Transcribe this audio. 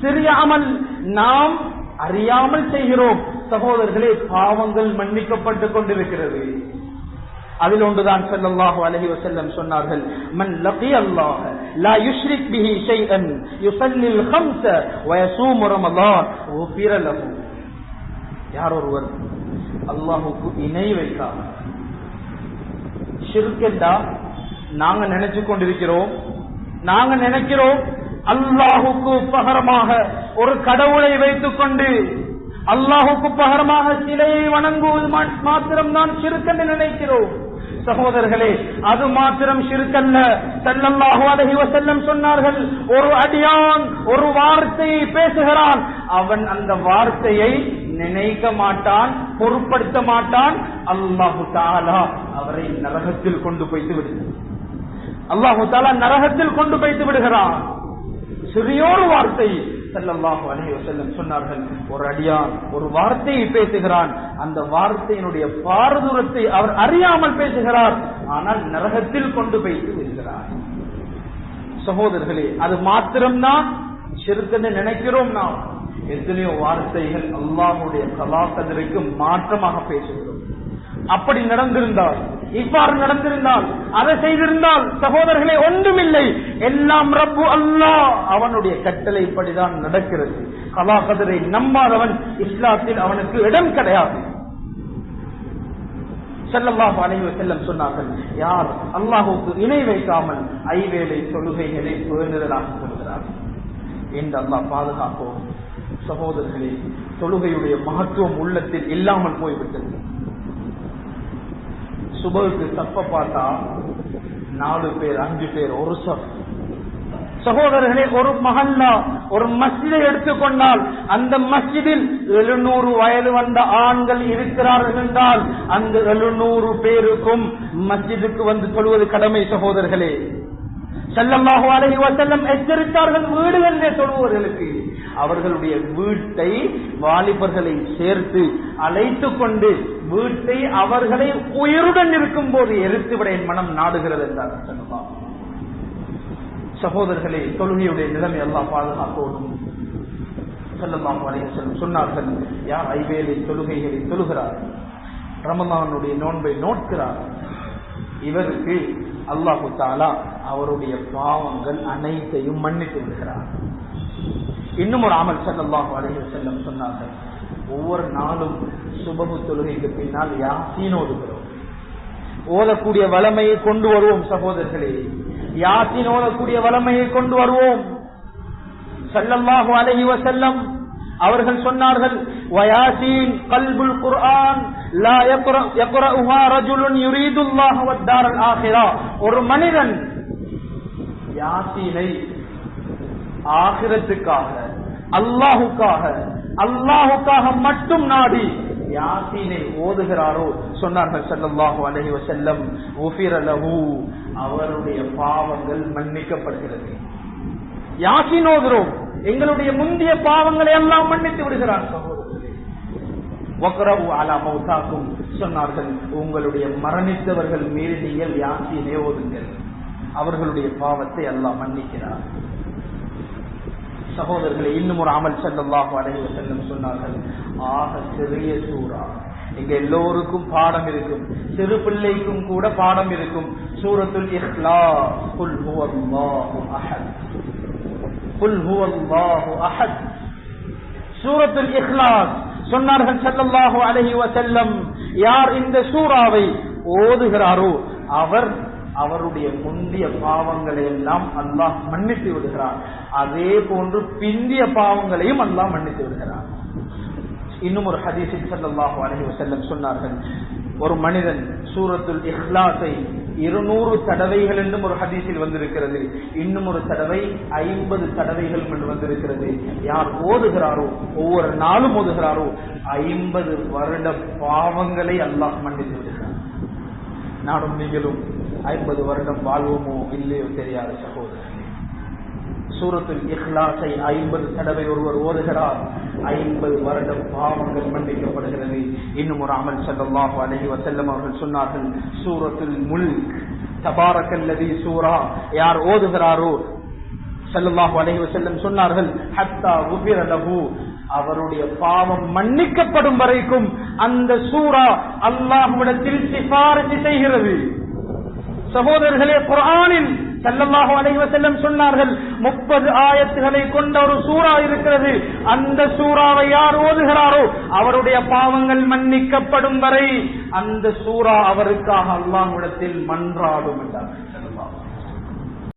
சிறிய நாம் அறியாமல் செய்கிறோம். சகோதரர்களே பாவங்கள் மன்னிக்கப்பட்டுக் கொண்டிருக்கிறது. அதில் ஒன்றுதான் செல்லல்லாஹு அலைஹி வஸல்லம் சொன்னார்கள். மன் லகி அல்லாஹ் லா யுஷ்ரிக் பிஹி ஷைஅன் யுஸல்லில் ஹம்ஸ வ யஸூமு ரமலான். உஃபிர லஹு. யார் ஒருவர் அல்லாஹ்வுக்கு இணை வைக்காம ஷிர்க் என்றா நாங்க நினைச்சு கொண்டிருக்கிறோம். நாங்க நினைக்கிறோம். அல்லாஹுக்கு பகரமாக ஒரு கடவுளை வைத்துக் கொண்டு அல்லாஹுக்கு பகரமாக சிலையை வணங்குவது மாத்திரம்தான் சிறுக்கன்னு நினைக்கிறோம். சகோதரர்களே அது மாத்திரம் சிறுக்கல்ல. ஸல்லல்லாஹு அலைஹி வஸல்லம் சொன்னார்கள் ஒரு அடியான் ஒரு வார்த்தையை பேசுகிறான். அவன் அந்த வார்த்தையை நினைக்க மாட்டான் பொருட்படுத்த மாட்டான். அல்லாஹு தாலா அவரை நரகத்தில் கொண்டு போய்த்து விடுகிறான். அல்லாஹு தாலா நரகத்தில் கொண்டு போய்த்து விடுகிறான். சிறியோரு வார்த்தை. ஸல்லல்லாஹு அலைஹி செல்லம் சொன்னார்கள். ஒரு அடியான் ஒரு வார்த்தையை பேசுகிறான். அந்த வார்த்தையினுடைய பாரதூரத்தை அவர் அறியாமல் பேசுகிறார். ஆனால் நரகத்தில் கொண்டு போய்த்து விடுகிறார். சகோதரர்களே அது மாத்திரம்தான் சிறுக்கன்னு நினைக்கிறோம் நாம். எத்தனையோ வார்த்தைகள் அல்லாஹுடைய கலாசதற்கு மாற்றமாக பேசுகிறோம். அப்படி நடந்திருந்தால் இவ்வாறு நடந்திருந்தால் அதை செய்திருந்தால் சகோதரர்களே ஒன்றுமில்லை. எல்லாம் ரப்பு அல்லா அவனுடைய கட்டளைப்படிதான் நடக்கிறது. கலாகதரை நம்பாதவன் இஸ்லாத்தில் அவனுக்கு இடம் கிடையாது. ஸல்லல்லாஹு அலைஹி செல்லம் சொன்னார்கள் யார் அல்லாஹுக்கு இணை வைக்காமல் ஐவேளை தொழுகைகளை பேணுதலாக சொல்கிறார்? என்று அல்லாஹ் பாதுகாப்போம் சகோதரர்களே தொழுகையுடைய மகத்துவம் உள்ளத்தில் இல்லாமல் போய்விட்டது. சுபகுக்கு தப்ப பார்த்தா நாலு பேர் அஞ்சு பேர் ஒரு சப் சகோதரர்களே ஒரு மகல்லா ஒரு மஸ்ஜிதை எடுத்துக்கொண்டால் அந்த மஸ்ஜிதில் எழுநூறு வயது வந்த ஆண்கள் இருக்கிறார்கள் என்றால் அந்த எழுநூறு பேருக்கும் மஸ்ஜிதுக்கு வந்து சொல்வது கடமை சகோதரர்களே. செல்லமாக அலைஹி செல்லம் எச்சரித்தார்கள் வீடுகளிலே சொல்பவர்களுக்கு அவர்களுடைய வீட்டை வாலிபர்களை சேர்த்து அழைத்துக் கொண்டு வீட்டை அவர்களை உயிருடன் இருக்கும் போது எரித்துவிட என் மனம் நாடுகிறது என்றார் ஸல்லல்லாஹு சகோதரர்களே தொழுகையுடைய நிலைமை எல்லாம் பாதுகாப்போடும் ஸல்லல்லாஹு அலைஹி சொன்னார்கள் யார் ஐவேலை தொழுகைகளை தொழுகிறார்? ரமலானுடைய நோன்பை நோட்கிறார் இவருக்கு அல்லாஹு தாலா அவருடைய பாவங்கள் அனைத்தையும் மன்னித்து விடுகிறார். இன்னும் ஒரு அமல் ஸல்லல்லாஹு அலைஹி செல்லம் சொன்னார்கள் ஒவ்வொரு நாளும் சுபகு தொழுகைக்கு பின்னால் யாசீன் ஓதுகிறோம் ஓதக்கூடிய வளமையை கொண்டு வருவோம் சகோதரர்களே. யாசின் ஓதக்கூடிய வளமையை கொண்டு வருவோம். ஸல்லல்லாஹு அலைஹி செல்லம் அவர்கள் சொன்னார்கள் வயாசீன் கல்புல் குர்ஆன் லா ரஜுலுன் ஒரு மனிதன் யாசீனை ஆகிரத்துக்காக அல்லாஹுக்காக அல்லாஹுக்காக மட்டும் நாடி யாசீனை ஓதுகிறாரோ சொன்னார்கள் அவருடைய பாவங்கள் மன்னிக்கப்படுகிறது. யாசின் ஓதுறோம் எங்களுடைய முந்தைய பாவங்களை எல்லாம் மன்னித்து விடுகிறார் சகோதரர் அலா மௌதாக்கும் சொன்னார்கள் உங்களுடைய மரணித்தவர்கள் மீது நீங்கள் யாசினை ஓதுங்கள். அவர்களுடைய பாவத்தை எல்லாம் மன்னிக்கிறார். சகோதரர்களை இன்னும் ஒரு அமல் செல்லாக அலைஹி செல்லும் சொன்னார்கள். ஆக சிறிய இங்க எல்லோருக்கும் பாடம் இருக்கும். சிறு பிள்ளைக்கும் கூட பாடம் இருக்கும். சூரத்துல் இஹ்லாஸ். குல் ஹுவல்லாஹு அஹத். குல் ஹுவல்லாஹு அஹத். சூரத்துல் இஹ்லாஸ். சொன்னார்கள் ஸல்லல்லாஹு அலைஹி செல்லம் யார் இந்த சூறாவை ஓதுகிறாரோ அவர் அவருடைய முந்திய பாவங்களை எல்லாம் அல்லாஹ் மன்னித்து விடுகிறார் அதே போன்று பிந்திய பாவங்களையும் அல்லாஹ் மன்னித்து விடுகிறார் இன்னும் ஒரு ஹதீசின் ஸல்லல்லாஹு அலைஹி செல்லம் சொன்னார்கள். ஒரு மனிதன் சூரத்துல் இஹ்லாஸை இருநூறு தடவைகள் என்றும் ஒரு ஹதீஸில் வந்திருக்கிறது. இன்னும் ஒரு தடவை ஐம்பது தடவைகள் என்று வந்திருக்கிறது. யார் ஓதுகிறாரோ ஒவ்வொரு நாளும் ஓதுகிறாரோ ஐம்பது வருட பாவங்களை அல்லாஹ் மன்னித்து விடுகிறார் நானும் நீங்களும் ஐம்பது வருடம் வாழ்வோமோ இல்லையோ தெரியாத சகோதரர்களே சூரத்தில் இஹ்லாசை ஐம்பது தடவை ஒருவர் ஓதுகிறார். ஐம்பது வருடம் பாவங்கள் மன்னிக்கப்படுகிறது. இன்னும் ஒரு அமல் செல்லமாக அழகி வசல்லம் அவர்கள் சொன்னார்கள் சூரத்தில் முல்க் தபாரக்கல்லதி சூரா. யார் ஓதுகிறாரோ? செல்லமாக அழகி வசல்லம் சொன்னார்கள் ஹத்தா உபிரலகு அவருடைய பாவம் மன்னிக்கப்படும் வரைக்கும் அந்த சூரா அல்லாஹுவிடத்தில் சிபாரிசு செய்கிறது. சகோதரர்களே குரானில் செல்லமாக அலைஹி செல்லம் சொன்னார்கள் முப்பது ஆயத்துகளை கொண்ட ஒரு சூறா இருக்கிறது. அந்த சூறாவை யார் ஓதுகிறாரோ அவருடைய பாவங்கள் மன்னிக்கப்படும் வரை அந்த சூறா அவருக்காக அல்லாஹ்விடத்தில் மன்றாடும் என்றார்.